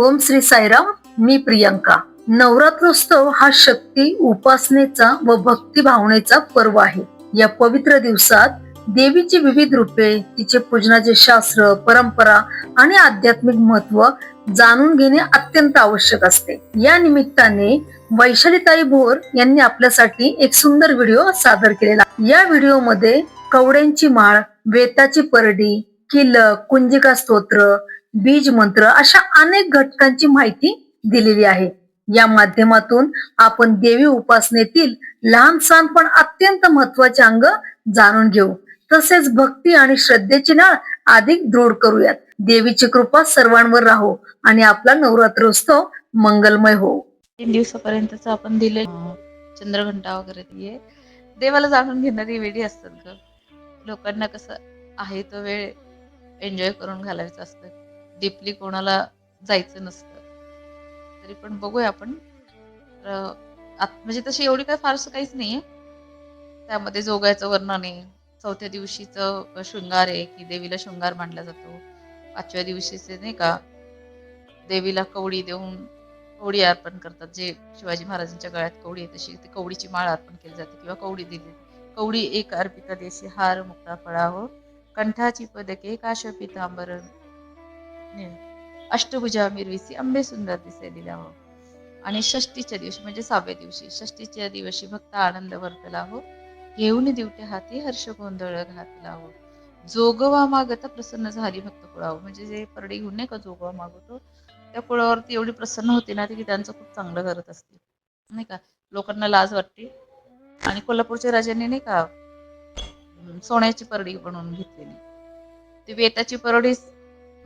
ओम श्री साईराम मी प्रियंका. नवरात्रोत्सव हा शक्ती उपासनेचा व भक्ती भावनेचा पर्व आहे. या पवित्र दिवसात देवीची विविध रूपे तिचे पूजनाचे शास्त्र परंपरा आणि आध्यात्मिक महत्त्व जाणून घेणे अत्यंत आवश्यक असते. या निमित्ताने वैशालीताई भोर यांनी आपल्यासाठी एक सुंदर व्हिडिओ सादर केलेला. या व्हिडिओमध्ये कवड्यांची माळ वेताची परडी किलक कुंजिका स्तोत्र बीज मंत्र अशा अनेक घटकांची माहिती दिलेली आहे. या माध्यमातून आपण देवी उपासनेतील लहान सहान पण अत्यंत महत्त्वाचे अंग जाणून घेऊ. तसेच भक्ती आणि श्रद्धेची नाळ अधिक दृढ करूयात. देवीची कृपा सर्वांवर राहो आणि आपला नवरात्रोत्सव मंगलमय हो. तीन दिवसापर्यंतच आपण दिले चंद्रघंटा वगैरे देवाला जाणून घेणारी वेळी असतात ग. लोकांना कसं आहे तो वेळ एन्जॉय करून घालायचं असतं डीपली कोणाला जायचं नसतं. तरी पण बघूया आपण. म्हणजे तशी एवढी काय फारसं काहीच नाहीये. त्यामध्ये जोगायचं वर्णन आहे. चौथ्या दिवशीचं शृंगार आहे की देवीला शृंगार मांडला जातो. पाचव्या दिवशीचे नाही का देवीला कवडी देऊन कवडी अर्पण करतात. जे शिवाजी महाराजांच्या गळ्यात कवडी आहे तशी ती कवडीची माळ अर्पण केली जाते किंवा कवडी दिली कवडी एक अर्पिता देशी हार मुक्ता फळाहो कंठाची पदके काश अष्टभुजा मिरविसी आंबे सुंदर दिसे दिलाहो आणि षष्टीच्या दिवशी म्हणजे सहाव्या दिवशी षष्टीच्या दिवशी भक्त आनंद वर्तला हो. घेऊन दिवटे हाती हर्ष गोंधळ घातला हो. जोगवा मागता प्रसन्न झाली भक्त कुळावं म्हणजे जे परडी घेऊन नाही का जोगवा मागवतो त्या कुळावरती एवढी प्रसन्न होती ना ती की त्यांचं खूप चांगलं करत असते. नाही का? लोकांना लाज वाटते. आणि कोल्हापूरच्या राजांनी नाही का सोन्याची परडी बनवून घेतलेली. ती वेताची परडी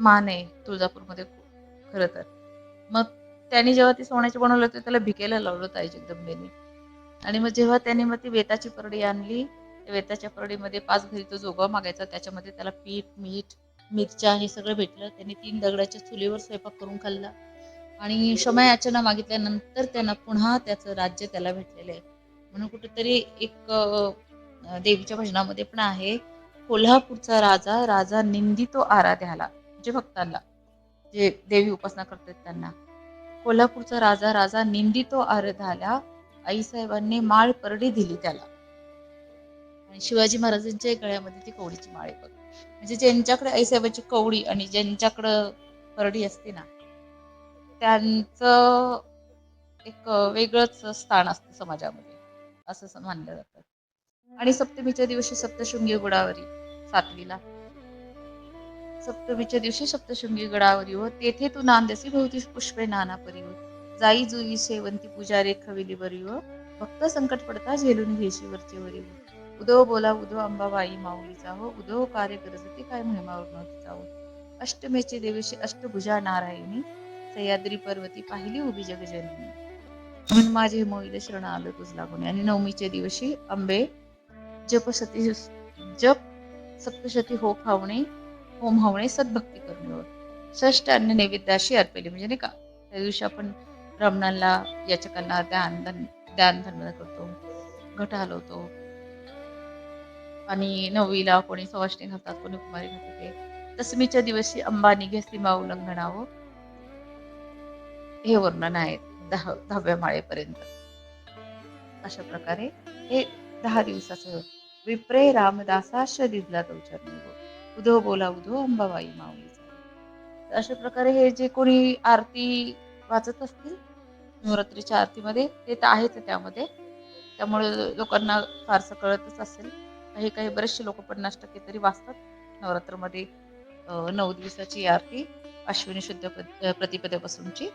मान आहे तुळजापूरमध्ये खरं तर. मग त्यांनी जेव्हा ती सोन्याची बनवलं होती त्याला भिकेला लावलं ताई जगदंबेने आणि मग जेव्हा त्यांनी मग ती वेताची परडी आणली वेताच्या परडीमध्ये पाच घरी तो जोगवा मागायचा त्याच्यामध्ये त्याला पीठ मीठ मिरच्या हे सगळं भेटलं. त्यांनी तीन दगडाच्या चुलीवर स्वयंपाक करून खाल्ला. आणि क्षमायाचना मागितल्यानंतर त्यांना पुन्हा त्याचं राज्य त्याला भेटलेलं आहे. म्हणून कुठेतरी एक देवीच्या भजनामध्ये पण आहे कोल्हापूरचा राजा राजा निंदितो आराध्याला. म्हणजे भक्तांना जे देवी उपासना करतात त्यांना. कोल्हापूरचा राजा राजा निंदितो आराध्याला आईसाहेबांनी माळ परडी दिली त्याला. आणि शिवाजी महाराजांच्या गळ्यामध्ये ती कवडीची माळ आहे बघ. म्हणजे ज्यांच्याकडे आईसाहेबांची कवडी आणि ज्यांच्याकडं परडी असते ना त्यांचं एक वेगळंच स्थान असतं समाजामध्ये असं मानलं जातं. आणि सप्तमीच्या दिवशी सप्तशृंगी गुडावरी सातवीला. सप्तमीच्या दिवशी सप्तशृंगी गडावरी व तेथे तू नांदसी भोवती पुष्पे नाना परी जाई जुई सेवंती पूजा रेख विली भक्त संकट पडता झेलून घेशी वरचे वरी उदो बोला उदो अंबाबाई माऊलीचा हो उदो कार्य करजती काय महिमावर नव्हतीचा अष्टमेचे देवीशी अष्टभुजा नारायणी. सह्याद्री पर्वती पाहिली उभी जगजननी. म्हणून माझे मोईले शरण आलं तुझ लागून आणि नवमीच्या दिवशी आंबे जपसती जप सप्तशती हो खावणे. होम हवणे सद्भक्ती करणे षष्ट अन्न नैवेद्याशी अर्पले. म्हणजे नाही का त्या दिवशी आपण ब्राह्मणांना याचकांना ध्यान ध्यान धर्म करतो घट हलवतो. आणि नववीला कोणी सवाष्णी घालतात कोणी कुमारी घालते दसमीच्या दिवशी अंबानी घे सीमा उल्लंघनावं हे वर्णन आहे दहा दहाव्या माळेपर्यंत. अशा प्रकारे हे दहा दिवसाचं विप्रे रामदासाश दिसला तो उधो बोला उधो अंबाबाई माऊली अशा प्रकारे हे जे कोणी आरती वाचत असतील नवरात्रीच्या आरतीमध्ये ते तर आहेच त्यामध्ये. त्यामुळे लोकांना फारसं कळतच असेल. काही काही बरेचसे लोक पन्नास टक्के तरी वाचतात नवरात्रमध्ये नऊ दिवसाची आरती अश्विनी शुद्ध प्रतिपदेपासूनची.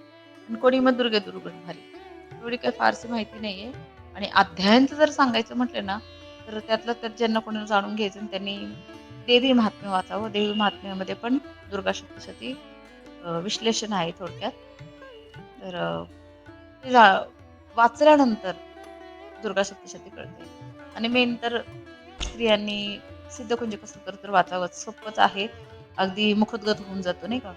आणि कोणी मग दुर्गे दुर्गण भारी. एवढी काही फारशी माहिती नाहीये. आणि अध्यायांचं जर सांगायचं म्हटलं ना तर त्यातलं तर ज्यांना कोणी जाणून घ्यायचं त्यांनी देवी महात्म्य वाचावं देवी महात्म्यामध्ये पण दुर्गा सप्तशती विश्लेषण आहे थोडक्यात. तर ते जा- वाचल्यानंतर दुर्गा सप्तशती कळते. आणि मेन तर स्त्रियांनी सिद्धकुंज कसं तर तर वाचावं सोपंच आहे. अगदी मुखोद्गत होऊन जातो नाही का?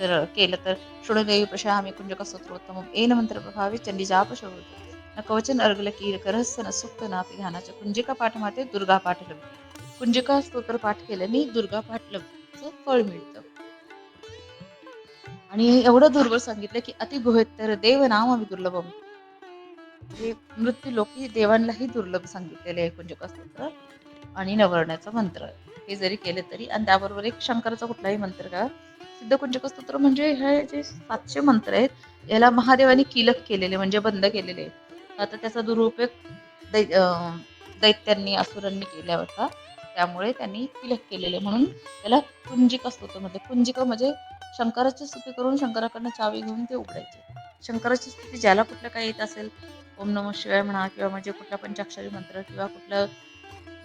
जर केलं तर शृणदेवी प्रशा आम्ही कुंज कसोत्रोत्तम एन मंत्र प्रभावी चंडी जाप शोधतो न कवचन अर्गल कीर करहस्य न सुक्त नापी ध्यानाच्या कुंजिका पाठ माते दुर्गा पाठ लभते कुंजिका स्तोत्र पाठ केल्याने दुर्गा पाठ लग्नाचं फळ मिळतं. आणि एवढं दुर्बळ सांगितलं की अति गुहेतर देव नाम दुर्लभम हे मृत्यू लोकी देवांनाही दुर्लभ सांगितलेले आहे कुंजिका स्तोत्र. आणि नवरण्याचा मंत्र. हे जरी केले तरी आणि त्याबरोबर एक शंकराचा कुठलाही मंत्र का? सिद्ध कुंजक स्तोत्र म्हणजे हे जे सातशे मंत्र आहेत याला महादेवाने किलक केलेले म्हणजे बंद केलेले. आहे आता त्याचा दुरुपयोग दै अं, दैत्यांनी असुरांनी केला होता त्यामुळे त्यांनी किलक केलेले. म्हणून त्याला कुंजिका स्तोत्र म्हणजे कुंजिका म्हणजे शंकराची स्तुती करून शंकराकडनं चावी घेऊन ते उघडायचे. शंकराची स्तुती ज्याला कुठलं काही येत असेल ओम नम शिवाय म्हणा किंवा म्हणजे कुठला पंचाक्षरी मंत्र किंवा कुठलं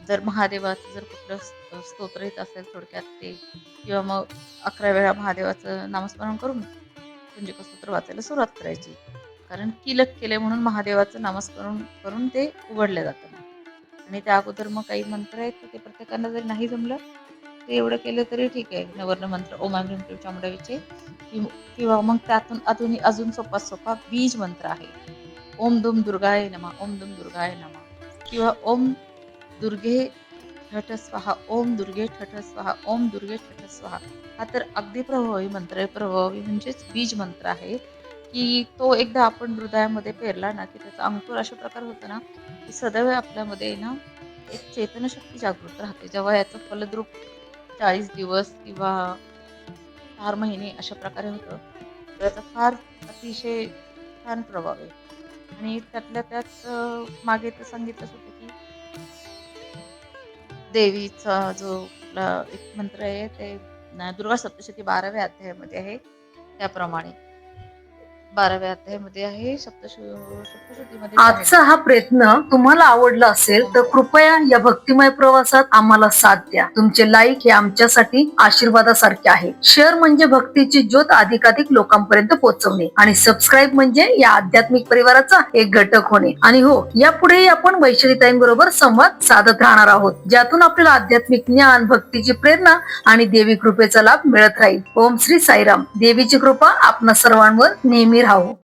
जर महादेवाचं जर कुठलं स्तोत्र येत असेल थोडक्यात ते किंवा मग अकरा वेळा महादेवाचं नामस्मरण करून कुंजिका स्तोत्र वाचायला सुरुवात करायची. कारण किलक केले म्हणून महादेवाचं नामस्मरण करून ते उघडलं जातं. आणि त्या अगोदर मग काही मंत्र आहेत तर ते प्रत्येकांना जरी नाही जमलं ते एवढं केलं तरी ठीक आहे. नवर्ण मंत्र ओम ह्रीम चामुंडावीचे किंवा मग त्यातून अजून अजून सोपा सोपा बीज मंत्र आहे. ओम दुम दुर्गाय नमा ओम दुम दुर्गाय नमा. किंवा ओम दुर्गे ठठ स्वाहा ओम दुर्गे ठठ स्वाहा ओम दुर्गे ठठ स्वाहा. हा तर अगदी प्रभावी मंत्र आहे. प्रभावी म्हणजेच बीज मंत्र आहे. की तो एकदा आपण हृदयामध्ये पेरला ना की त्याचा अंकुर अशा प्रकार होतं ना की सदैव आपल्यामध्ये ना एक चेतनशक्ती जागृत राहते. जेव्हा याचं फलद्रूप चाळीस दिवस किंवा चार महिने अशा प्रकारे होतं त्याचा फार अतिशय छान प्रभाव आहे. आणि त्यातल्या त्यात मागे तर सांगितलंच होतं की देवीचा जो आपला एक मंत्र आहे ते दुर्गा सप्तशती बाराव्या अध्यायामध्ये आहे त्याप्रमाणे. बाराव्या अध्यायामध्ये आहे आजचा हा प्रयत्न तुम्हाला आवडला असेल तर कृपया या भक्तिमय प्रवासात आम्हाला साथ द्या. तुमचे लाईक हे आमच्यासाठी आशीर्वादासारखे आहे. शेअर म्हणजे भक्तीची ज्योत अधिकाधिक लोकांपर्यंत पोहोचवणे आणि सबस्क्राईब म्हणजे या आध्यात्मिक परिवाराचा एक घटक होणे. आणि हो यापुढेही आपण वैशालीताईंबरोबर संवाद साधत राहणार आहोत ज्यातून आपल्याला आध्यात्मिक ज्ञान भक्तीची प्रेरणा आणि देवी कृपेचा लाभ मिळत राहील. ओम श्री साईराम. देवीची कृपा आपणा सर्वांवर नेहमी राहो.